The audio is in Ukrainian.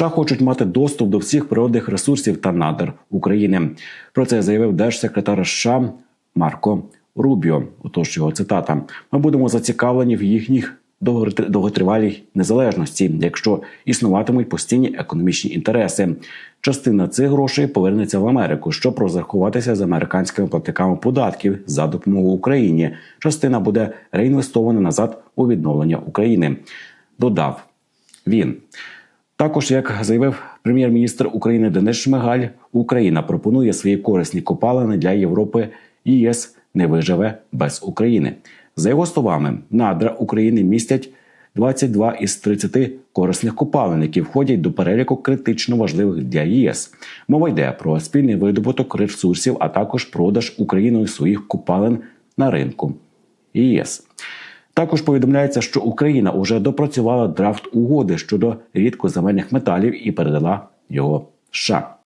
США хочуть мати доступ до всіх природних ресурсів та надр України. Про це заявив держсекретар США Марко Рубіо. Отож його цитата: ми будемо зацікавлені в їхніх довготри- довготривалій незалежності, якщо існуватимуть постійні економічні інтереси. Частина цих грошей повернеться в Америку, щоб розрахуватися з американськими платниками податків за допомогу Україні. Частина буде реінвестована назад у відновлення України. Додав він. Також, як заявив прем'єр-міністр України Денис Шмигаль, Україна пропонує свої корисні копалини для Європи. і ЄС не виживе без України. За його словами, надра України містять 22 із 30 корисних копалин, які входять до переліку критично важливих для ЄС. Мова йде про спільний видобуток ресурсів, а також продаж Україною своїх копалин на ринку ЄС. Також повідомляється, що Україна уже допрацювала драфт угоди щодо рідкоземельних металів і передала його США.